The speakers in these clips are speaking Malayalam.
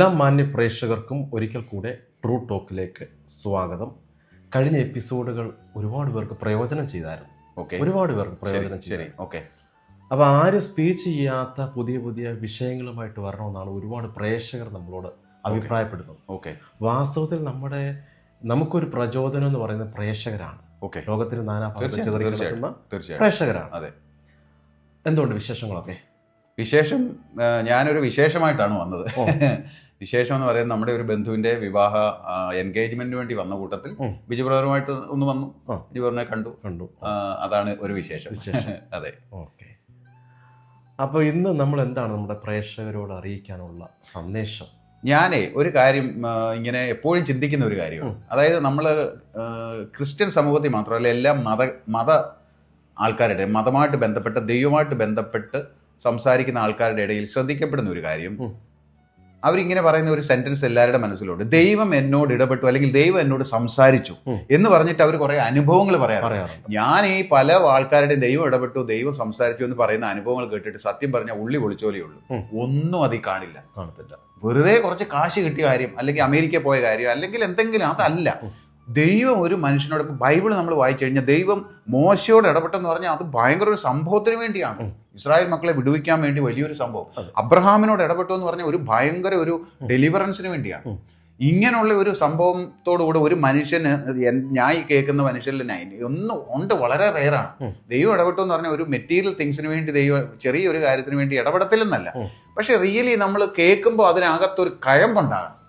എല്ലാ മാന്യ പ്രേക്ഷകർക്കും ഒരിക്കൽ കൂടെ ട്രൂ ടോക്കിലേക്ക് സ്വാഗതം. കഴിഞ്ഞ എപ്പിസോഡുകൾ ഒരുപാട് പേർക്ക് പ്രയോജനം ചെയ്തായിരുന്നു. ഓക്കെ ഒരുപാട് പേർക്ക് പ്രയോജനം ശരി. ചെയ്തു ഓക്കെ അപ്പോൾ ആരും സ്പീച്ച് ചെയ്യാത്ത പുതിയ പുതിയ വിഷയങ്ങളുമായിട്ട് വരണമെന്നാണ് ഒരുപാട് പ്രേക്ഷകർ നമ്മളോട് അഭിപ്രായപ്പെടുന്നത്. ഓക്കെ വാസ്തവത്തിൽ നമ്മുടെ നമുക്കൊരു പ്രചോദനം എന്ന് പറയുന്നത് പ്രേക്ഷകരാണ്. ഓക്കെ ലോകത്തിൽ നാനാഭാഗത്ത് തീർച്ചയായും ചിതറി തീർച്ചയായും കിടക്കുന്ന തീർച്ചയായും. പ്രേക്ഷകരാണ്. അതെ. എന്തുകൊണ്ട് വിശേഷങ്ങളൊക്കെ? വിശേഷം ഞാനൊരു വിശേഷമായിട്ടാണ് വന്നത്. വിശേഷം എന്ന് പറയുന്നത് നമ്മുടെ ഒരു ബന്ധുവിന്റെ വിവാഹ എൻഗേജ്മെന്റിന് വേണ്ടി വന്ന കൂട്ടത്തിൽ. ബിജു ബ്രദറുമായിട്ട് ഒന്ന് വന്നു. ബിജു ബ്രദറിനെ കണ്ടു. കണ്ടു. അതാണ് ഒരു വിശേഷം. അതെ. ഓക്കെ. അപ്പോൾ ഇന്ന് നമ്മൾ എന്താണ് നമ്മുടെ പ്രേക്ഷകരോട് അറിയിക്കാനുള്ള സന്ദേശം? ഞാനേ ഒരു കാര്യം ഇങ്ങനെ എപ്പോഴും ചിന്തിക്കുന്ന ഒരു കാര്യമാണ്. അതായത് നമ്മൾ ക്രിസ്ത്യൻ സമൂഹത്തിൽ മാത്രമല്ല എല്ലാ മത മത ആൾക്കാരുടെ മതമായിട്ട് ബന്ധപ്പെട്ട് ദൈവമായിട്ട് ബന്ധപ്പെട്ട് സംസാരിക്കുന്ന ആൾക്കാരുടെ ഇടയിൽ ശ്രദ്ധിക്കപ്പെടുന്ന ഒരു കാര്യം. അവരിങ്ങനെ പറയുന്ന ഒരു സെന്റൻസ് എല്ലാവരുടെ മനസ്സിലുണ്ട്. ദൈവം എന്നോട് ഇടപെട്ടു അല്ലെങ്കിൽ ദൈവം എന്നോട് സംസാരിച്ചു എന്ന് പറഞ്ഞിട്ട് അവർ കുറെ അനുഭവങ്ങൾ പറയാറുണ്ട്. ഞാൻ ഈ പല ആൾക്കാരുടെയും ദൈവം ഇടപെട്ടു ദൈവം സംസാരിച്ചു എന്ന് പറയുന്ന അനുഭവങ്ങൾ കേട്ടിട്ട് സത്യം പറഞ്ഞാൽ ഉള്ളി പൊളിച്ചോലേ ഉള്ളൂ. ഒന്നും അതിൽ കാണില്ല. വെറുതെ കുറച്ച് കാശ് കിട്ടിയ കാര്യം അല്ലെങ്കിൽ അമേരിക്ക പോയ കാര്യം അല്ലെങ്കിൽ എന്തെങ്കിലും അതല്ല. ദൈവം ഒരു മനുഷ്യനോട് ബൈബിൾ നമ്മൾ വായിച്ചു കഴിഞ്ഞാൽ ദൈവം മോശയോട് ഇടപെട്ടെന്ന് പറഞ്ഞാൽ അത് ഭയങ്കര ഒരു സംഭവത്തിന് വേണ്ടിയാണ്. ഇസ്രായേൽ മക്കളെ വിടുവിക്കാൻ വേണ്ടി വലിയൊരു സംഭവം. അബ്രഹാമിനോട് ഇടപെട്ടു എന്ന് പറഞ്ഞാൽ ഒരു ഭയങ്കര ഒരു ഡെലിവറൻസിന് വേണ്ടിയാണ്. ഇങ്ങനെയുള്ള ഒരു സംഭവത്തോടുകൂടെ ഒരു മനുഷ്യന് ഞാൻ ഈ കേൾക്കുന്ന മനുഷ്യരിൽ ഞാൻ ഒന്നും ഉണ്ട് വളരെ റെയറാണ്. ദൈവം ഇടപെട്ടു എന്ന് പറഞ്ഞാൽ ഒരു മെറ്റീരിയൽ തിങ്സിന് വേണ്ടി ദൈവം ചെറിയൊരു കാര്യത്തിന് വേണ്ടി ഇടപെടത്തില്ലെന്നല്ല. പക്ഷെ റിയലി നമ്മൾ കേൾക്കുമ്പോൾ അതിനകത്തൊരു കഴമ്പുണ്ടാകണം.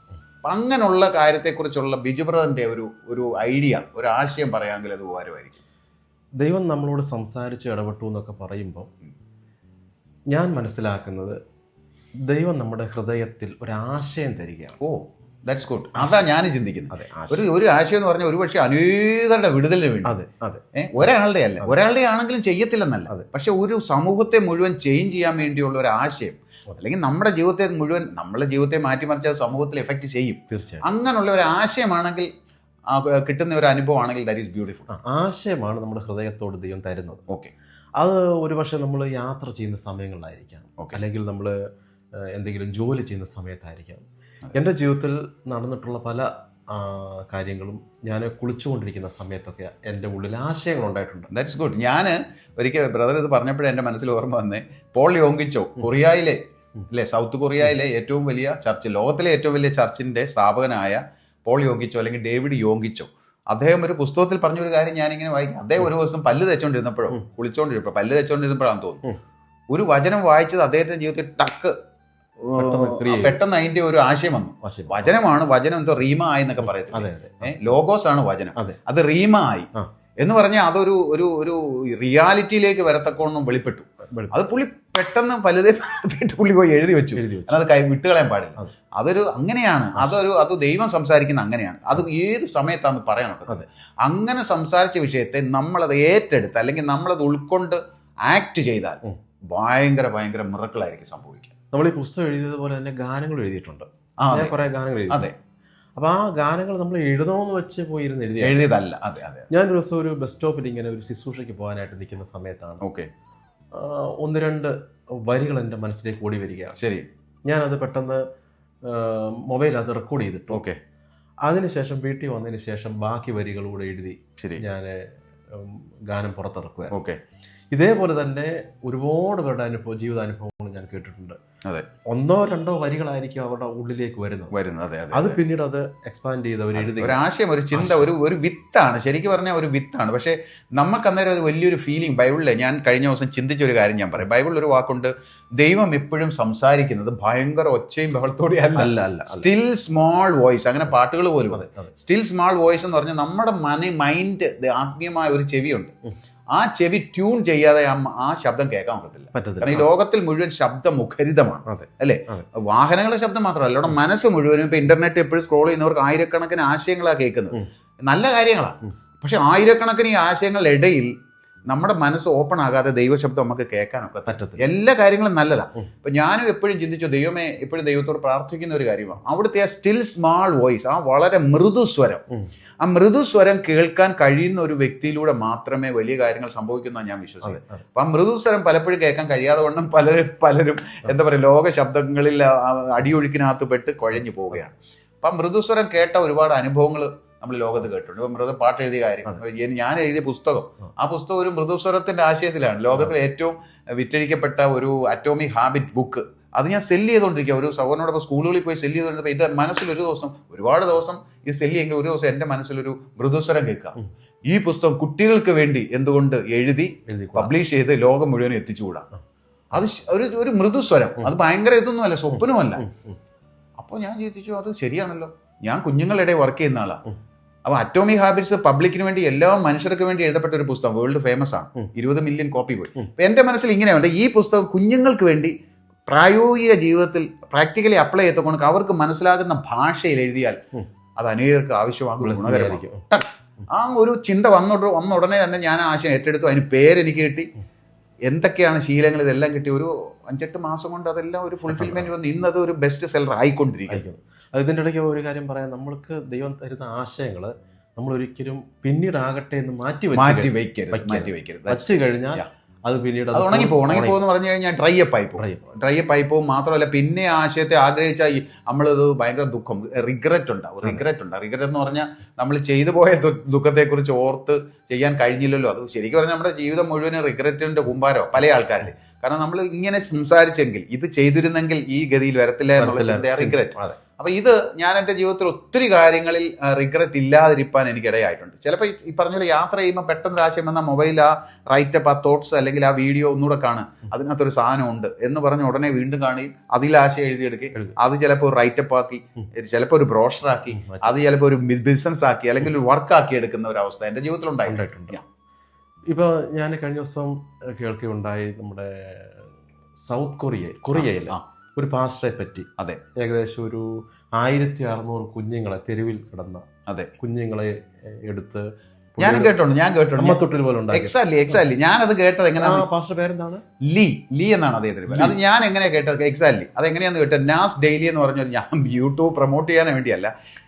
അപ്പം അങ്ങനെയുള്ള കാര്യത്തെക്കുറിച്ചുള്ള ബിജുപ്രദന്റെ ഒരു ഒരു ഐഡിയ ഒരു ആശയം പറയാമെങ്കിൽ അത് ഉപകാരമായിരിക്കും. ദൈവം നമ്മളോട് സംസാരിച്ച് ഇടപെട്ടു എന്നൊക്കെ പറയുമ്പോൾ ഞാൻ മനസ്സിലാക്കുന്നത് ദൈവം നമ്മുടെ ഹൃദയത്തിൽ ഒരു ആശയം തരികയാണ്. ഓ ദാറ്റ്സ് ഗുഡ് അതാ ഞാൻ ചിന്തിക്കുന്നത്. അതെ ഒരു ഒരു ആശയം എന്ന് പറഞ്ഞാൽ ഒരുപക്ഷെ അനേകരുടെ വിടുതലിന് വേണ്ടി. അതെ അതെ. ഒരാളുടെ അല്ല. ഒരാളുടെ ആണെങ്കിലും ചെയ്യത്തില്ലെന്നല്ല. അതെ. പക്ഷെ ഒരു സമൂഹത്തെ മുഴുവൻ ചേഞ്ച് ചെയ്യാൻ വേണ്ടിയുള്ള ഒരു ആശയം അല്ലെങ്കിൽ നമ്മുടെ ജീവിതത്തെ മുഴുവൻ നമ്മളെ ജീവിതത്തെ മാറ്റിമറിച്ച് അത് സമൂഹത്തിൽ എഫക്റ്റ് ചെയ്യും. തീർച്ചയായും അങ്ങനെയുള്ള ഒരു ആശയമാണെങ്കിൽ കിട്ടുന്ന ഒരു അനുഭവമാണെങ്കിൽ ദാറ്റ് ഈസ് ബ്യൂട്ടിഫുൾ ആശയമാണ് നമ്മുടെ ഹൃദയത്തോട് ദൈവം തരുന്നത്. ഓക്കെ അത് ഒരുപക്ഷെ നമ്മൾ യാത്ര ചെയ്യുന്ന സമയങ്ങളിലായിരിക്കാം. ഓക്കെ അല്ലെങ്കിൽ നമ്മൾ എന്തെങ്കിലും ജോലി ചെയ്യുന്ന സമയത്തായിരിക്കാം. എന്റെ ജീവിതത്തിൽ നടന്നിട്ടുള്ള പല കാര്യങ്ങളും ഞാൻ കുളിച്ചുകൊണ്ടിരിക്കുന്ന സമയത്തൊക്കെ എന്റെ ഉള്ളിൽ ആശയങ്ങൾ ഉണ്ടായിട്ടുണ്ട്. ദാറ്റ്സ് ഗുഡ് ഞാൻ ഒരിക്കൽ ബ്രദർ ഇത് പറഞ്ഞപ്പോഴേ എന്റെ മനസ്സിൽ ഓർമ്മ വന്നേ. പോൾ യോങ്കിച്ചോ കൊറിയയിലെ. അല്ലെ? സൗത്ത് കൊറിയയിലെ ഏറ്റവും വലിയ ചർച്ച് ലോകത്തിലെ ഏറ്റവും വലിയ ചർച്ചിന്റെ സ്ഥാപകനായ പോൾ യോഗിച്ചോ അല്ലെങ്കിൽ ഡേവിഡ് യോഗിച്ചോ അദ്ദേഹം ഒരു പുസ്തകത്തിൽ പറഞ്ഞൊരു കാര്യം ഞാനിങ്ങനെ വായിക്കും. അദ്ദേഹം ഒരു ദിവസം പല്ല് തെച്ചോണ്ടിരുന്നപ്പോഴോ. കുളിച്ചോണ്ടിരുന്നപ്പോൾ പല്ല് തെച്ചോണ്ടിരുന്നപ്പോഴാണ് തോന്നുന്നു. ഒരു വചനം വായിച്ചത് അദ്ദേഹത്തിന്റെ ജീവിതത്തിൽ ടക്ക് പെട്ടെന്ന് അതിന്റെ ഒരു ആശയം വന്നു. വചനമാണ് വചനം എന്തോ റീമ ആയി എന്നൊക്കെ പറയത്തില്ല? ലോഗോസ് ആണ് വചനം. അത്. റീമ ആയി. എന്ന് പറഞ്ഞാൽ അതൊരു ഒരു ഒരു റിയാലിറ്റിയിലേക്ക് വരത്തക്കോണം വെളിപ്പെട്ടു. അത് പുള്ളി പെട്ടെന്ന് പലതേ പുള്ളി പോയി എഴുതി വെച്ചു. അത് കൈ വിട്ടുകളയാൻ പാടില്ല. അതൊരു അങ്ങനെയാണ്. അതൊരു അത് ദൈവം സംസാരിക്കുന്ന അങ്ങനെയാണ്. അത് ഏത് സമയത്താന്ന് പറയാൻ അതെ. അങ്ങനെ സംസാരിച്ച വിഷയത്തെ നമ്മളത് ഏറ്റെടുത്ത് അല്ലെങ്കിൽ നമ്മളത് ഉൾക്കൊണ്ട് ആക്ട് ചെയ്താൽ. ഭയങ്കര ഭയങ്കര മിറക്കിളായിരിക്കും സംഭവിക്കുക. നമ്മൾ ഈ പുസ്തകം എഴുതിയതുപോലെ തന്നെ ഗാനങ്ങൾ എഴുതിയിട്ടുണ്ട്. കുറെ ഗാനങ്ങൾ എഴുതി അതെ. അപ്പൊ ആ ഗാനങ്ങൾ നമ്മൾ എഴുതണമെന്ന് വെച്ച് പോയി ഇരുന്ന് എഴുതിയ എഴുതിയതല്ല. അതെ അതെ ഞാൻ ഒരു ദിവസം ഒരു ബസ് സ്റ്റോപ്പിൽ ഇങ്ങനെ ഒരു ശുശ്രൂഷയ്ക്ക് പോകാനായിട്ട് നിൽക്കുന്ന സമയത്താണ് ഓക്കെ. ഒന്ന് രണ്ട് വരികൾ എന്റെ മനസ്സിലേക്ക് ഓടി വരികയാണ് ശരി. ഞാനത് പെട്ടെന്ന് മൊബൈൽ അത് റെക്കോർഡ് ചെയ്തിട്ടു. ഓക്കെ. അതിനുശേഷം വീട്ടിൽ വന്നതിന് ശേഷം ബാക്കി വരികളൂടെ എഴുതി ശരി. ഞാൻ ഗാനം പുറത്തിറക്കുക ഓക്കെ. ഇതേപോലെ തന്നെ ഒരുപാട് പേരുടെ അനുഭവം ജീവിതാനുഭവങ്ങൾ ഞാൻ കേട്ടിട്ടുണ്ട്. അതെ. ഒന്നോ രണ്ടോ വരികളായിരിക്കും അവരുടെ ഉള്ളിലേക്ക് വരുന്നത്. വരുന്നത്. അതെ അതെ അത് പിന്നീട് അത് എക്സ്പാൻഡ് ചെയ്ത് അവർ എഴുതി. ഒരു ആശയം ഒരു ചിന്ത ഒരു ഒരു വിത്താണ്. ശരിക്കും പറഞ്ഞാൽ ഒരു വിത്താണ്. പക്ഷേ നമുക്ക് അന്നേരം അത് വലിയൊരു ഫീലിംഗ് ബൈബിളിലെ ഞാൻ കഴിഞ്ഞ ദിവസം ചിന്തിച്ച ഒരു കാര്യം ഞാൻ പറയും. ബൈബിളിൽ ഒരു വാക്കുണ്ട് ദൈവം എപ്പോഴും സംസാരിക്കുന്നത് ഭയങ്കര ഒച്ചയും ബഹളത്തോടെ അല്ല. അല്ല. സ്റ്റിൽ സ്മോൾ വോയിസ് അങ്ങനെ പാട്ടുകൾ പോലും. സ്റ്റിൽ സ്മോൾ വോയിസ് എന്ന് പറഞ്ഞാൽ നമ്മുടെ മന മൈൻഡ് ആത്മീയമായ ഒരു ചെവിയുണ്ട്. ആ ചെവി ട്യൂൺ ചെയ്യാതെ ആ ശബ്ദം കേൾക്കാൻ പറ്റത്തില്ല. കാരണം ഈ ലോകത്തിൽ മുഴുവൻ ശബ്ദം മുഖരിതമാണ് അല്ലേ. വാഹനങ്ങളുടെ ശബ്ദം മാത്രമല്ല അവിടെ മനസ്സ് മുഴുവനും ഇപ്പൊ ഇന്റർനെറ്റ് എപ്പോഴും സ്ക്രോൾ ചെയ്യുന്നവർക്ക് ആയിരക്കണക്കിന് ആശയങ്ങളാണ് കേൾക്കുന്നത്. നല്ല കാര്യങ്ങളാണ്. പക്ഷെ ആയിരക്കണക്കിന് ഈ ആശയങ്ങളുടെ ഇടയിൽ നമ്മുടെ മനസ്സ് ഓപ്പൺ ആകാതെ ദൈവശബ്ദം നമുക്ക് കേൾക്കാനൊക്കെ പറ്റത്തില്ല. എല്ലാ കാര്യങ്ങളും നല്ലതാണ് ഇപ്പം ഞാനും എപ്പോഴും ചിന്തിച്ചു ദൈവമേ എപ്പോഴും ദൈവത്തോട് പ്രാർത്ഥിക്കുന്ന ഒരു കാര്യമാണ്. അവിടുത്തെ ആ സ്റ്റിൽ സ്മാൾ വോയിസ് ആ വളരെ മൃദുസ്വരം സ്വരം ആ മൃദുസ്വരം കേൾക്കാൻ കഴിയുന്ന ഒരു വ്യക്തിയിലൂടെ മാത്രമേ വലിയ കാര്യങ്ങൾ സംഭവിക്കുന്ന ഞാൻ വിശ്വസിക്കുന്നു അപ്പം ആ മൃദുസ്വരം പലപ്പോഴും കേൾക്കാൻ കഴിയാതെ കൊണ്ടും പലരും പലരും എന്താ പറയുക ലോക ശബ്ദങ്ങളിൽ അടിയൊഴുക്കിനകത്ത് പെട്ട് കുഴഞ്ഞു പോവുകയാണ്. അപ്പൊ മൃദുസ്വരം കേട്ട ഒരുപാട് അനുഭവങ്ങൾ നമ്മൾ ലോകത്ത് കേട്ടിട്ടുണ്ട്. ഇപ്പൊ മൃദു പാട്ട് എഴുതിയ കാര്യം. ഞാൻ എഴുതിയ പുസ്തകം. ആ. പുസ്തകം ഒരു മൃദുസ്വരത്തിന്റെ ആശയത്തിലാണ്. ലോകത്തിലെ ഏറ്റവും വിറ്റഴിക്കപ്പെട്ട ഒരു അറ്റോമിക് ഹാബിറ്റ് ബുക്ക് അത് ഞാൻ സെല്ല് ചെയ്തുകൊണ്ടിരിക്കുക ഒരു സഹോദരനോടൊപ്പം സ്കൂളുകളിൽ പോയി സെല്ല് ചെയ്തുകൊണ്ടിരിക്കുക എന്റെ മനസ്സിൽ ഒരു ദിവസം ഒരുപാട് ദിവസം ഇത് സെല്ല് ചെയ്യുമ്പോൾ ഒരു ദിവസം എന്റെ മനസ്സിലൊരു മൃദുസ്വരം കേൾക്കാം. ഈ പുസ്തകം കുട്ടികൾക്ക് വേണ്ടി എന്തുകൊണ്ട് എഴുതി പബ്ലിഷ് ചെയ്ത് ലോകം മുഴുവൻ എത്തിച്ചുകൂടാ? അത് ഒരു ഒരു മൃദുസ്വരം. അത് ഭയങ്കര ഇതൊന്നുമല്ല സ്വപ്നമല്ല. അപ്പോൾ ഞാൻ ചിന്തിച്ചു അത് ശരിയാണല്ലോ. ഞാൻ കുഞ്ഞുങ്ങളുടെ ഇടയിൽ വർക്ക് ചെയ്യുന്ന ആളാണ്. അപ്പോൾ അറ്റോമിക് ഹാബിറ്റ്സ് പബ്ലിക്കിന് വേണ്ടി എല്ലാ മനുഷ്യർക്ക് വേണ്ടി എഴുതപ്പെട്ട ഒരു പുസ്തകം വേൾഡ് ഫേമസ് ആണ്. ഇരുപത് മില്യൺ കോപ്പി പോയി. എന്റെ മനസ്സിൽ ഇങ്ങനെ ഇങ്ങനെയുണ്ട് ഈ പുസ്തകം കുഞ്ഞുങ്ങൾക്ക് വേണ്ടി പ്രായോഗിക ജീവിതത്തിൽ പ്രാക്ടിക്കലി അപ്ലൈ ചെയ്തുകൊണ്ട് അവർക്ക് മനസ്സിലാകുന്ന ഭാഷയിൽ എഴുതിയാൽ അത് അനേകർക്ക് ആവശ്യമാകും ആ ഒരു ചിന്ത വന്ന വന്ന ഉടനെ തന്നെ ഞാൻ ആശയം ഏറ്റെടുത്തു. അതിന് പേരെനിക്ക് കിട്ടി. എന്തൊക്കെയാണ് ശീലങ്ങൾ ഇതെല്ലാം കിട്ടി. ഒരു അഞ്ചെട്ട് മാസം കൊണ്ട് അതെല്ലാം ഒരു ഫുൾഫിൽമെന്റ് വന്ന് ഇന്നത് ഒരു ബെസ്റ്റ് സെല്ലർ ആയിക്കൊണ്ടിരിക്കുന്നു. അയക്കുന്നു അത് ഇതിന്റെ ഇടയ്ക്ക് ഒരു കാര്യം പറയാം. നമ്മൾക്ക് ദൈവം തരുന്ന ആശയങ്ങൾ നമ്മൾ ഒരിക്കലും പിന്നീടാകട്ടെ എന്ന് മാറ്റി മാറ്റി വയ്ക്കരുത്. മാറ്റി വയ്ക്കരുത് വച്ച് കഴിഞ്ഞാൽ അത് പിന്നീട് അത് ഉണങ്ങിപ്പോ ഉണങ്ങി എന്ന് പറഞ്ഞു കഴിഞ്ഞാൽ ഡ്രൈ അപ്പ് ആയി പോകും. ഡ്രൈ അപ്പ് ആയി പോകും മാത്രമല്ല പിന്നെ ആശയത്തെ ആഗ്രഹിച്ചാൽ നമ്മളത് ഭയങ്കര ദുഃഖം. റിഗ്രറ്റ് ഉണ്ടാവും. റിഗ്രറ്റ് ഉണ്ട്. റിഗ്രറ്റ് എന്ന് പറഞ്ഞാൽ നമ്മൾ ചെയ്തു പോയ ദുഃഖത്തെക്കുറിച്ച് ഓർത്ത് ചെയ്യാൻ കഴിഞ്ഞില്ലല്ലോ. അത് ശരിക്കും പറഞ്ഞാൽ നമ്മുടെ ജീവിതം മുഴുവനും റിഗ്രറ്റിന്റെ കുമ്പാരോ പല ആൾക്കാരുടെ കാരണം നമ്മൾ ഇങ്ങനെ സംസാരിച്ചെങ്കിൽ ഇത് ചെയ്തിരുന്നെങ്കിൽ ഈ ഗതിയിൽ വരത്തില്ല എന്നുള്ള റിഗ്രറ്റ് അതെ അപ്പൊ ഇത് ഞാൻ എന്റെ ജീവിതത്തിൽ ഒത്തിരി കാര്യങ്ങളിൽ റിഗ്രറ്റ് ഇല്ലാതിരിക്കാൻ എനിക്ക് ഇടയായിട്ടുണ്ട്. ചിലപ്പോൾ ഈ പറഞ്ഞ പോലെ യാത്ര ചെയ്യുമ്പോൾ പെട്ടെന്ന് ആശയം വന്ന മൊബൈൽ ആ റൈറ്റപ്പ് ആ തോട്ട്സ് അല്ലെങ്കിൽ ആ വീഡിയോ ഒന്നുകൂടെ കാണും. അതിനകത്തൊരു സാധനം ഉണ്ട് എന്ന് പറഞ്ഞ് ഉടനെ വീണ്ടും കാണുകയും അതിൽ ആശയം എഴുതിയെടുക്കുകയും എഴുതി. അത് ചിലപ്പോൾ ഒരു റൈറ്റപ്പ് ആക്കി ചിലപ്പോൾ ഒരു ബ്രോഷർ ആക്കി അത് ചിലപ്പോൾ ഒരു ബിസിനസ് ആക്കി അല്ലെങ്കിൽ ഒരു വർക്ക് ആക്കി എടുക്കുന്ന ഒരു അവസ്ഥ എന്റെ ജീവിതത്തിൽ ഉണ്ടായിട്ടുണ്ട്. ഇപ്പോൾ ഞാൻ കഴിഞ്ഞ ദിവസം കേൾക്കുകയുണ്ടായി നമ്മുടെ സൗത്ത് കൊറിയ കൊറിയയിൽ ആ, ഒരു പാസ്റ്ററെ പറ്റി. അതെ. ഏകദേശം ഒരു ആയിരത്തി അറുന്നൂറ് കുഞ്ഞുങ്ങളെ തെരുവിൽ കിടന്ന അതെ. കുഞ്ഞുങ്ങളെ എടുത്ത് ഞാൻ കേട്ടോണ്ട് ഞാൻ കേട്ടോണ്ട് പോലെ എക്സാക്ട്ലി എക്സാക്ട്ലി ഞാനത് കേട്ടത് എങ്ങനെയാണ് പാസ്റ്റർ പേരെന്താണ്? ലീ. ലീ എന്നാണ് അദ്ദേഹത്തിന് പേര്. അത് ഞാൻ എങ്ങനെ കേട്ടത്? എക്സാക്ട്ലി അത് എങ്ങനെയാന്ന് കേട്ടത്? നാസ് ഡെയിലി എന്ന് പറഞ്ഞ ഞാൻ യൂട്യൂബ് പ്രൊമോട്ട് ചെയ്യാൻ വേണ്ടിയല്ല.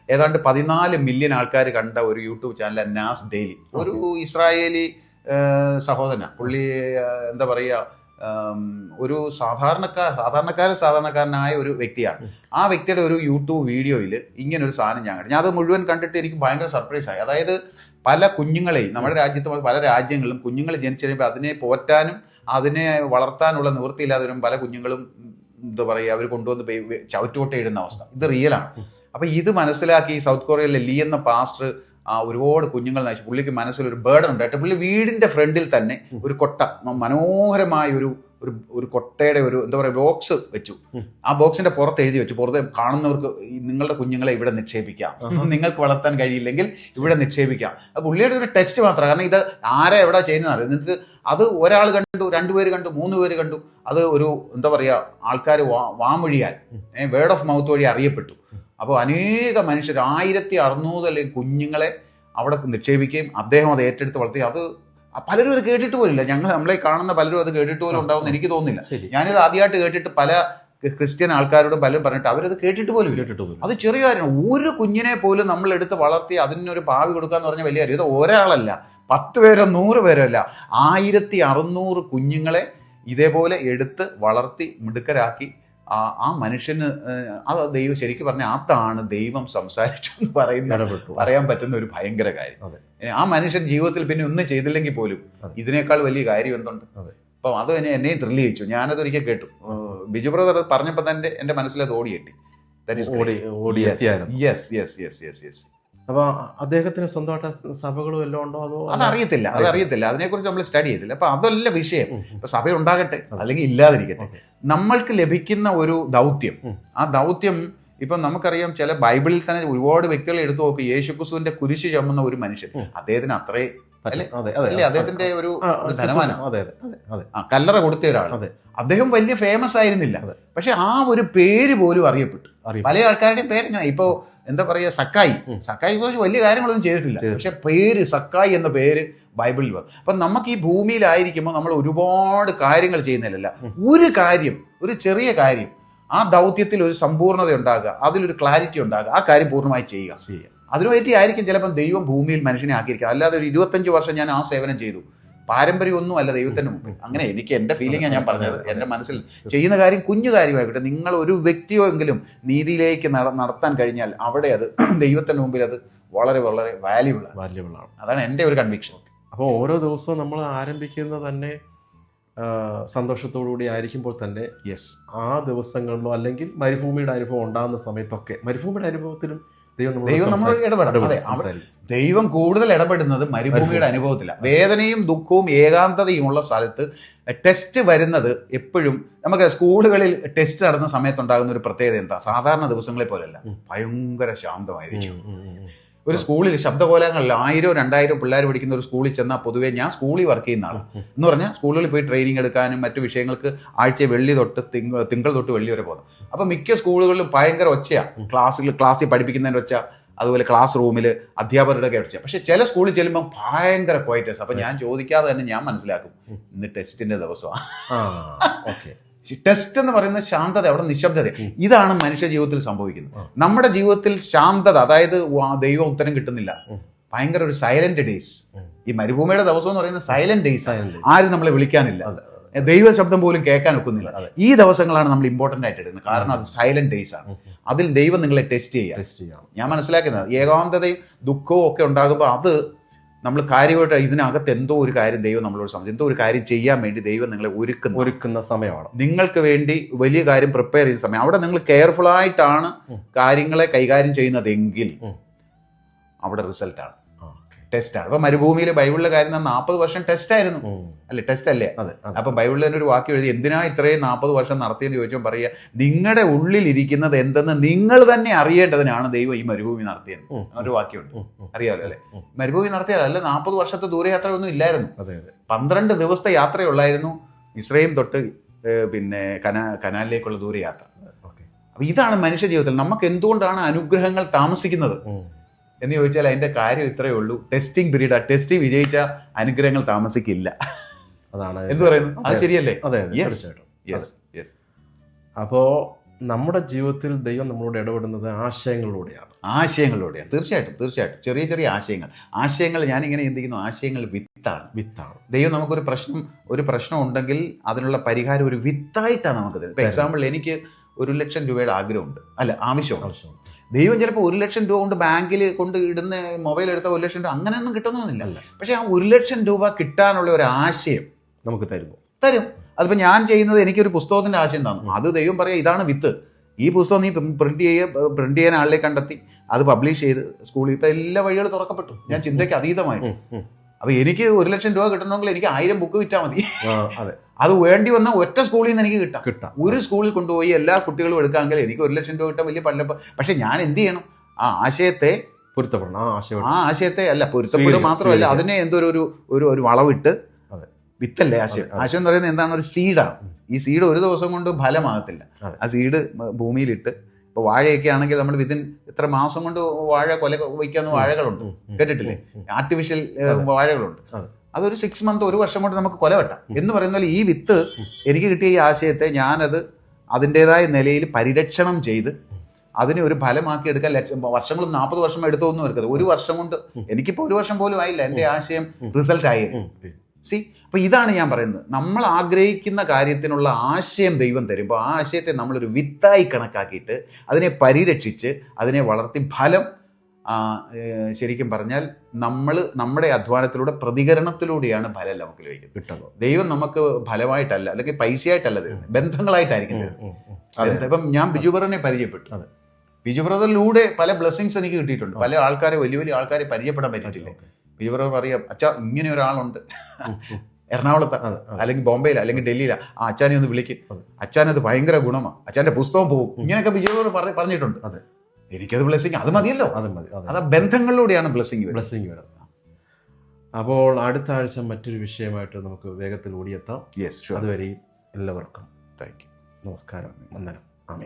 ഏതാണ്ട് പതിനാല് മില്യൺ ആൾക്കാർ കണ്ട ഒരു യൂട്യൂബ് ചാനൽ നാസ് ഡെയിലി. ഒരു ഇസ്രായേലി സഹോദരൻ പുള്ളി എന്താ പറയുക ഒരു സാധാരണക്കാർ സാധാരണക്കാരൻ സാധാരണക്കാരനായ ഒരു വ്യക്തിയാണ്. ആ വ്യക്തിയുടെ ഒരു യൂട്യൂബ് വീഡിയോയിൽ ഇങ്ങനെ ഒരു സാധനം ഞാൻ കണ്ടു. ഞാൻ അത് മുഴുവൻ കണ്ടിട്ട് എനിക്ക് ഭയങ്കര സർപ്രൈസ് ആയി. അതായത് പല കുഞ്ഞുങ്ങളെയും നമ്മുടെ രാജ്യത്ത് പല രാജ്യങ്ങളിലും കുഞ്ഞുങ്ങൾ ജനിച്ചു കഴിയുമ്പോൾ അതിനെ പോറ്റാനും അതിനെ വളർത്താനുള്ള നിവൃത്തിയില്ലാതെ വരും പല കുഞ്ഞുങ്ങളും എന്താ പറയുക അവർ കൊണ്ടുവന്ന് ചവറ്റുകൊട്ടയിടുന്ന അവസ്ഥ. ഇത് റിയലാണ് അപ്പം ഇത് മനസ്സിലാക്കി സൗത്ത് കൊറിയയിലെ ലീ എന്ന പാസ്റ്റർ ആ ഒരുപാട് കുഞ്ഞുങ്ങൾ നയിച്ചു പുള്ളിക്ക് മനസ്സിലൊരു ബേർഡൻ ഉണ്ടായിട്ട് പുള്ളി വീടിന്റെ ഫ്രണ്ടിൽ തന്നെ ഒരു കൊട്ട മനോഹരമായ ഒരു ഒരു ഒരു കൊട്ടയുടെ ഒരു എന്താ പറയുക ബോക്സ് വെച്ചു. ആ ബോക്സിന്റെ പുറത്ത് എഴുതി വെച്ചു. പുറത്ത് കാണുന്നവർക്ക് നിങ്ങളുടെ കുഞ്ഞുങ്ങളെ ഇവിടെ നിക്ഷേപിക്കാം. നിങ്ങൾക്ക് വളർത്താൻ കഴിയില്ലെങ്കിൽ ഇവിടെ നിക്ഷേപിക്കാം. പുള്ളിയുടെ ഒരു ടെസ്റ്റ് മാത്രമാണ് കാരണം ഇത് ആരാ എവിടെ ചെയ്യുന്നതാണ് എന്നിട്ട് അത് ഒരാൾ കണ്ടു രണ്ടുപേര് കണ്ടു മൂന്ന് പേര് കണ്ടു. അത് ഒരു എന്താ പറയുക ആൾക്കാർ വാമൊഴിയാൽ വേർഡ് ഓഫ് മൗത്ത് വഴി അറിയപ്പെട്ടു. അപ്പോൾ അനേക മനുഷ്യർ ആയിരത്തി അറുന്നൂറ് കുഞ്ഞുങ്ങളെ അവിടെ നിക്ഷേപിക്കുകയും അദ്ദേഹം അത് ഏറ്റെടുത്ത് വളർത്തി. അത് പലരും അത് കേട്ടിട്ട് പോലില്ല ഞങ്ങൾ നമ്മളെ കാണുന്ന പലരും അത് കേട്ടിട്ട് പോലും ഉണ്ടാവും എനിക്ക് തോന്നുന്നില്ല. ഞാനിത് ആദ്യമായിട്ട് കേട്ടിട്ട് പല ക്രിസ്ത്യൻ ആൾക്കാരോടും പലരും പറഞ്ഞിട്ട് അവരത് കേട്ടിട്ട് പോലും കേട്ടിട്ട് പോലും അത് ചെറിയ കാര്യം. ഒരു കുഞ്ഞിനെ പോലും നമ്മൾ എടുത്ത് വളർത്തി അതിനൊരു ഭാവി കൊടുക്കുക എന്ന് പറഞ്ഞ വലിയ കാര്യം. ഇത് ഒരാളല്ല. പത്ത് പേരോ നൂറ് പേരോ അല്ല. ആയിരത്തി അറുന്നൂറ് കുഞ്ഞുങ്ങളെ ഇതേപോലെ എടുത്ത് വളർത്തി മിടുക്കരാക്കി ആ ആ മനുഷ്യന് അത് ദൈവം ശരിക്കും പറഞ്ഞാൽ അതാണ് ദൈവം സംസാരിച്ചു എന്ന് പറയുന്ന പറയാൻ പറ്റുന്ന ഒരു ഭയങ്കര കാര്യം. ആ മനുഷ്യൻ ജീവിതത്തിൽ പിന്നെ ഒന്നും ചെയ്തില്ലെങ്കിൽ പോലും ഇതിനേക്കാൾ വലിയ കാര്യം എന്തുണ്ട്? അപ്പൊ അത് എന്നെ എന്നെയും ത്രില്ലിയിച്ചു. ചെയ്യിച്ചു ഞാനത് ഒരിക്കൽ കേട്ടു. ബിജു ബ്രദർ പറഞ്ഞപ്പോ പറഞ്ഞപ്പോൾ തന്നെ എന്റെ മനസ്സിലത് ഓടി ഓടി എത്തിയായിരുന്നു yes yes yes yes yes അപ്പൊ അദ്ദേഹത്തിന് സ്വന്തമായിട്ട് സഭകളും എല്ലാം ഉണ്ടോ അതോ അതറിയത്തില്ല അതറിയത്തില്ല. അതിനെക്കുറിച്ച് നമ്മൾ സ്റ്റഡി ചെയ്തില്ല. അപ്പൊ അതല്ല വിഷയം. ഇപ്പൊ സഭ ഉണ്ടാകട്ടെ അല്ലെങ്കിൽ ഇല്ലാതിരിക്കട്ടെ. നമ്മൾക്ക് ലഭിക്കുന്ന ഒരു ദൗത്യം ആ ദൗത്യം ഇപ്പം നമുക്കറിയാം ചില ബൈബിളിൽ തന്നെ ഒരുപാട് വ്യക്തികളെ എടുത്തു നോക്കി. യേശുക്രിസ്തുവിന്റെ കുരിശ് ചുമന്ന ഒരു മനുഷ്യൻ. അദ്ദേഹത്തിന് അത്രേ അല്ലേ? അദ്ദേഹത്തിന്റെ ഒരു കല്ലറ കൊടുത്ത ഒരാൾ. അദ്ദേഹം വലിയ ഫേമസ് ആയിരുന്നില്ല. പക്ഷെ ആ ഒരു പേര് പോലും അറിയപ്പെട്ടു. അറിയാം പല ആൾക്കാരുടെയും പേര് ഇപ്പോ എന്താ പറയുക സക്കായി. സക്കായി കുറിച്ച് വലിയ കാര്യങ്ങളൊന്നും ചെയ്തിട്ടില്ല. പക്ഷെ പേര് സക്കായി എന്ന പേര് ബൈബിളിൽ വന്നു. അപ്പം നമുക്ക് ഈ ഭൂമിയിലായിരിക്കുമ്പോൾ നമ്മൾ ഒരുപാട് കാര്യങ്ങൾ ചെയ്യുന്നില്ലല്ല ഒരു കാര്യം ഒരു ചെറിയ കാര്യം ആ ദൗത്യത്തിൽ ഒരു സമ്പൂർണത ഉണ്ടാകുക അതിലൊരു ക്ലാരിറ്റി ഉണ്ടാകുക ആ കാര്യം പൂർണമായി ചെയ്യുക. ചെയ്യാം അതിനുവേണ്ടി ആയിരിക്കും ചിലപ്പം ദൈവം ഭൂമിയിൽ മനുഷ്യനെ ആക്കിയിരിക്കുക. അല്ലാതെ ഒരു ഇരുപത്തഞ്ച് വർഷം ഞാൻ ആ സേവനം ചെയ്തു. പാരമ്പര്യമൊന്നും അല്ല ദൈവത്തിന് മുമ്പിൽ അങ്ങനെ എനിക്ക് എന്റെ ഫീലിംഗാണ് ഞാൻ പറഞ്ഞത്. എന്റെ മനസ്സിൽ ചെയ്യുന്ന കാര്യം കുഞ്ഞു കാര്യമായിക്കോട്ടെ. നിങ്ങൾ ഒരു വ്യക്തിയോ എങ്കിലും നീതിയിലേക്ക് നട- നടത്താൻ കഴിഞ്ഞാൽ അവിടെ അത് ദൈവത്തിന് മുമ്പിൽ അത് വളരെ വളരെ വാല്യുബിൾ ആണ്. ആണ്. അതാണ് എന്റെ ഒരു കൺവിക്ഷൻ അപ്പോൾ ഓരോ ദിവസവും നമ്മൾ ആരംഭിക്കുന്നത് തന്നെ സന്തോഷത്തോടുകൂടി ആയിരിക്കുമ്പോൾ തന്നെ യെസ് ആ ദിവസങ്ങളിലോ അല്ലെങ്കിൽ മരുഭൂമിയുടെ അനുഭവം ഉണ്ടാകുന്ന സമയത്തൊക്കെ മരുഭൂമിയുടെ അനുഭവത്തിലും ദൈവം നമ്മൾ അതെ. ദൈവം കൂടുതൽ ഇടപെടുന്നത് മരുഭൂമിയുടെ അനുഭവത്തിലാണ്. വേദനയും ദുഃഖവും ഏകാന്തതയും ഉള്ള സ്ഥലത്ത് ടെസ്റ്റ് വരുന്നത് എപ്പോഴും നമുക്ക് സ്കൂളുകളിൽ ടെസ്റ്റ് നടന്ന സമയത്തുണ്ടാകുന്ന ഒരു പ്രത്യേകത എന്താ? സാധാരണ ദിവസങ്ങളെ പോലെയല്ല. ഭയങ്കര ശാന്തമായിരിക്കും. ഒരു സ്കൂളിൽ ശബ്ദകോലങ്ങളിൽ ആയിരോ രണ്ടായിരം പിള്ളേർ പഠിക്കുന്ന ഒരു സ്കൂളിൽ ചെന്നാൽ പൊതുവേ ഞാൻ സ്കൂളിൽ വർക്ക് ചെയ്യുന്ന ആളാണ് എന്ന് പറഞ്ഞാൽ സ്കൂളുകളിൽ പോയി ട്രെയിനിങ് എടുക്കാനും മറ്റു വിഷയങ്ങൾക്ക് ആഴ്ച വെള്ളി തൊട്ട് തിങ്കൾ തൊട്ട് വെള്ളി വരെ പോകുന്നത്. അപ്പോൾ മിക്ക സ്കൂളുകളിലും ഭയങ്കര ഒച്ചയാണ് ക്ലാസ്സിൽ ക്ലാസ്സിൽ പഠിപ്പിക്കുന്നതിന്റെ ഒച്ച അതുപോലെ ക്ലാസ് റൂമിൽ അധ്യാപകരുടെ ഒക്കെ ഒച്ച പക്ഷേ ചില സ്കൂളിൽ ചെല്ലുമ്പോൾ ഭയങ്കര ക്വയറ്റസ് അപ്പോൾ ഞാൻ ചോദിക്കാതെ തന്നെ ഞാൻ മനസ്സിലാക്കും. ഇന്ന് ടെസ്റ്റിന്റെ ദിവസമാണ് ഓക്കെ. ടെസ്റ്റ് എന്ന് പറയുന്ന ശാന്തത അവിടെ നിശബ്ദത. ഇതാണ് മനുഷ്യ ജീവിതത്തിൽ സംഭവിക്കുന്നത്. നമ്മുടെ ജീവിതത്തിൽ ശാന്തത അതായത് ദൈവം ഉത്തരം കിട്ടുന്നില്ല. ഭയങ്കര ഒരു സൈലന്റ് ഡേയ്സ് ഈ മരുഭൂമിയുടെ ദിവസം എന്ന് പറയുന്ന സൈലന്റ് ഡേയ്സ് ആരും നമ്മളെ വിളിക്കാനില്ല. ദൈവ ശബ്ദം പോലും കേൾക്കാൻ ഒക്കുന്നില്ല. ഈ ദിവസങ്ങളാണ് നമ്മൾ ഇമ്പോർട്ടന്റ് ആയിട്ട് എടുക്കുന്നത്. കാരണം അത് സൈലന്റ് ഡേയ്സ് ആണ്. അതിൽ ദൈവം നിങ്ങളെ ടെസ്റ്റ് ചെയ്യുക. ഞാൻ മനസ്സിലാക്കുന്നത് ഏകാന്തതയും ദുഃഖവും ഒക്കെ ഉണ്ടാകുമ്പോൾ അത് നമ്മൾ കാര്യമായിട്ട് ഇതിനകത്ത് എന്തോ ഒരു കാര്യം ദൈവം നമ്മളോട് സംബന്ധിച്ച് എന്തോ ഒരു കാര്യം ചെയ്യാൻ വേണ്ടി ദൈവം നിങ്ങളെ ഒരുക്കുന്ന. ഒരുക്കുന്ന സമയമാണ്. നിങ്ങൾക്ക് വേണ്ടി വലിയ കാര്യം പ്രിപ്പയർ ചെയ്യുന്ന സമയം. അവിടെ നിങ്ങൾ കെയർഫുൾ ആയിട്ടാണ് കാര്യങ്ങളെ കൈകാര്യം ചെയ്യുന്നതെങ്കിൽ അവിടെ റിസൾട്ടാണ്. ടെസ്റ്റാണ് അപ്പൊ മരുഭൂമിയിൽ ബൈബിളിലെ കാര്യം നാൽപ്പത് വർഷം ടെസ്റ്റ് ആയിരുന്നു. അല്ലെ? ടെസ്റ്റ് അല്ലേ? അപ്പൊ ബൈബിളിൽ തന്നെ ഒരു വാക്യം എഴുതി എന്തിനാ ഇത്രയും നാൽപ്പത് വർഷം നടത്തിയെന്ന് ചോദിച്ചപ്പോൾ പറയുക നിങ്ങളുടെ ഉള്ളിൽ ഇരിക്കുന്നത് എന്തെന്ന് നിങ്ങൾ തന്നെ അറിയേണ്ടതിനാണ് ദൈവം ഈ മരുഭൂമി നടത്തിയത്. ഒരു വാക്യമുണ്ട്. അറിയാമല്ലോ. അല്ലെ? മരുഭൂമി നടത്തിയാൽ അല്ല നാൽപ്പത് വർഷത്തെ ദൂരയാത്ര ഒന്നും ഇല്ലായിരുന്നു. പന്ത്രണ്ട് ദിവസത്തെ യാത്രയുള്ളായിരുന്നു ഇസ്രയേൽ തൊട്ട് പിന്നെ കനാ കനാലിലേക്കുള്ള ദൂരയാത്ര. അപ്പൊ ഇതാണ് മനുഷ്യ ജീവിതത്തിൽ. നമുക്ക് എന്തുകൊണ്ടാണ് അനുഗ്രഹങ്ങൾ താമസിക്കുന്നത്? എന്ന് ചോദിച്ചാൽ അതിന്റെ കാര്യം ഇത്രയേ ഉള്ളൂ. ടെസ്റ്റിംഗ് പീരീഡ് ആ. ടെസ്റ്റ് വിജയിച്ച അനുഗ്രഹങ്ങൾ താമസിക്കില്ല. അതാണ് എന്ത് പറയുന്നു? അത്. ശരിയല്ലേ? അതെ തീർച്ചയായിട്ടും. യെസ് യെസ് അപ്പോൾ നമ്മുടെ ജീവിതത്തിൽ ദൈവം നമ്മളോട് ഇടപെടുന്നത് ആശയങ്ങളിലൂടെയാണ്. ആശയങ്ങളിലൂടെയാണ്. തീർച്ചയായിട്ടും തീർച്ചയായിട്ടും. ചെറിയ ചെറിയ ആശയങ്ങൾ. ആശയങ്ങൾ ഞാനിങ്ങനെ ചിന്തിക്കുന്നു ആശയങ്ങൾ വിത്താണ്. വിത്താണ്. ദൈവം നമുക്കൊരു പ്രശ്നം ഒരു പ്രശ്നം ഉണ്ടെങ്കിൽ അതിനുള്ള പരിഹാരം ഒരു വിത്തായിട്ടാണ് നമുക്ക് തരുന്നത്. എക്സാമ്പിൾ എനിക്ക് ഒരു ലക്ഷം രൂപയുടെ ആഗ്രഹമുണ്ട്. അല്ല ആവശ്യം ആവശ്യം ദൈവം ചിലപ്പോൾ ഒരു ലക്ഷം രൂപ കൊണ്ട് ബാങ്കിൽ കൊണ്ട് ഇടുന്ന മൊബൈൽ എടുത്ത ഒരു ലക്ഷം രൂപ അങ്ങനെയൊന്നും കിട്ടുന്നൊന്നുമില്ല. പക്ഷേ ആ ഒരു ലക്ഷം രൂപ കിട്ടാനുള്ള ഒരു ആശയം നമുക്ക് തരുന്നു. തരും. അതിപ്പോൾ ഞാൻ ചെയ്യുന്നത് എനിക്കൊരു പുസ്തകത്തിന്റെ ആശയം തന്നു. അത് ദൈവം പറയാം ഇതാണ് വിത്ത്. ഈ പുസ്തകം നീ പ്രിന്റ് ചെയ്യുക പ്രിന്റ് ചെയ്യാൻ ആളിലെ കണ്ടെത്തി. അത് പബ്ലിഷ് ചെയ്ത് സ്കൂളിൽ. ഇപ്പം എല്ലാ വഴികളും തുറക്കപ്പെട്ടു. ഞാൻ ചിന്തയ്ക്ക് അതീതമായിട്ട് ഉം, ഉം. അപ്പൊ എനിക്ക് ഒരു ലക്ഷം രൂപ കിട്ടണമെങ്കിൽ എനിക്ക് ആയിരം ബുക്ക് വിറ്റാൽ മതി. അതെ. അത് വേണ്ടി വന്ന ഒറ്റ സ്കൂളിൽ നിന്ന് എനിക്ക് കിട്ടാം. കിട്ടാം. ഒരു സ്കൂളിൽ കൊണ്ടുപോയി എല്ലാ കുട്ടികളും എടുക്കാമെങ്കിൽ എനിക്ക് ഒരു ലക്ഷം രൂപ കിട്ടാൻ വലിയ പല്ലപ്പ പക്ഷെ ഞാൻ എന്ത് ചെയ്യണം? ആ ആശയത്തെ പൊരുത്തപ്പെടണം. ആ ആശയം ആ ആശയത്തെ അല്ല പൊരുത്തപ്പെടുക മാത്രമല്ല അതിനെ എന്തോ ഒരു ഒരു ഒരു വളവിട്ട് അതെ. വിത്തല്ലേ ആശയം. ആശയം എന്ന് പറയുന്നത് എന്താണ്? ഒരു സീഡാണ്. ഈ സീഡ് ഒരു ദിവസം കൊണ്ട് ഫലമാകത്തില്ല. ആ സീഡ് ഭൂമിയിലിട്ട് ഇപ്പൊ വാഴയൊക്കെ ആണെങ്കിൽ നമ്മൾ വിതിൻ ഇത്ര മാസം കൊണ്ട് വാഴ കൊല വയ്ക്കാവുന്ന വാഴകളുണ്ട്. കേട്ടിട്ടില്ലേ. ആർട്ടിഫിഷ്യൽ വാഴകളുണ്ട്. അതെ. അതൊരു സിക്സ് മന്ത് ഒരു വർഷം കൊണ്ട് നമുക്ക് കൊല വെട്ടാം. എന്ന് പറയുന്ന പോലെ ഈ വിത്ത് എനിക്ക് കിട്ടിയ ഈ ആശയത്തെ ഞാനത് അതിന്റെതായ നിലയിൽ പരിരക്ഷണം ചെയ്ത് അതിനെ ഒരു ഫലമാക്കി എടുക്കാൻ ലക്ഷം വർഷങ്ങളും നാൽപ്പത് വർഷം എടുത്തൊന്നും എടുക്കരുത് ഒരു വർഷം കൊണ്ട്. എനിക്കിപ്പോൾ ഒരു വർഷം പോലും ആയില്ല. എന്റെ ആശയം. റിസൾട്ട് ആയി. സി അപ്പോൾ ഇതാണ് ഞാൻ പറയുന്നത്. നമ്മൾ ആഗ്രഹിക്കുന്ന കാര്യത്തിനുള്ള ആശയം ദൈവം തരും. അപ്പോൾ ആ ആശയത്തെ നമ്മളൊരു വിത്തായി കണക്കാക്കിയിട്ട് അതിനെ പരിരക്ഷിച്ച് അതിനെ വളർത്തി ഫലം ശരിക്കും പറഞ്ഞാൽ നമ്മൾ നമ്മുടെ അധ്വാനത്തിലൂടെ പ്രതികരണത്തിലൂടെയാണ് ഫലം നമുക്ക് ലഭിക്കുന്നത്. കിട്ടുന്നത്. ദൈവം നമുക്ക് ഫലമായിട്ടല്ല അല്ലെങ്കിൽ പൈസയായിട്ടല്ല തരുന്നത്. ബന്ധങ്ങളായിട്ടായിരിക്കും തരുന്നത്. ഇപ്പം ഞാൻ ബിജു ബ്രദറിനെ പരിചയപ്പെട്ടു. ബിജു ബ്രദറിലൂടെ പല ബ്ലെസ്സിങ്സ് എനിക്ക് കിട്ടിയിട്ടുണ്ട്. പല ആൾക്കാരെ വലിയ വലിയ ആൾക്കാരെ പരിചയപ്പെടാൻ പറ്റിയിട്ടില്ല? ബിജു പറയാം അച്ഛാ ഇങ്ങനെ ഒരാളുണ്ട്. എറണാകുളത്ത്. അല്ലെങ്കിൽ ബോംബെയിൽ അല്ലെങ്കിൽ ഡൽഹിയിലാ. ആ അച്ഛനെ ഒന്ന് വിളിക്കും. അതെ. അച്ഛനത് ഭയങ്കര ഗുണമാണ് അച്ഛന്റെ പുസ്തകം പോകും. ഇങ്ങനെയൊക്കെ വിജയോട് പറഞ്ഞിട്ടുണ്ട്. അതെ. എനിക്കത് ബ്ലെസ്സിങ് അത് മതിയല്ലോ. അത് മതി അതെ. അത് ആ ബന്ധങ്ങളിലൂടെയാണ് ബ്ലെസ്സിങ് ബ്ലെസ്സിങ് വരുന്നത്. അപ്പോൾ അടുത്ത ആഴ്ച മറ്റൊരു വിഷയമായിട്ട് നമുക്ക് വേഗത്തിൽ ഓടിയെത്താം. യെസ് അതുവരെയും എല്ലാവർക്കും താങ്ക് യു നമസ്കാരം. വന്ദനം. ആമേ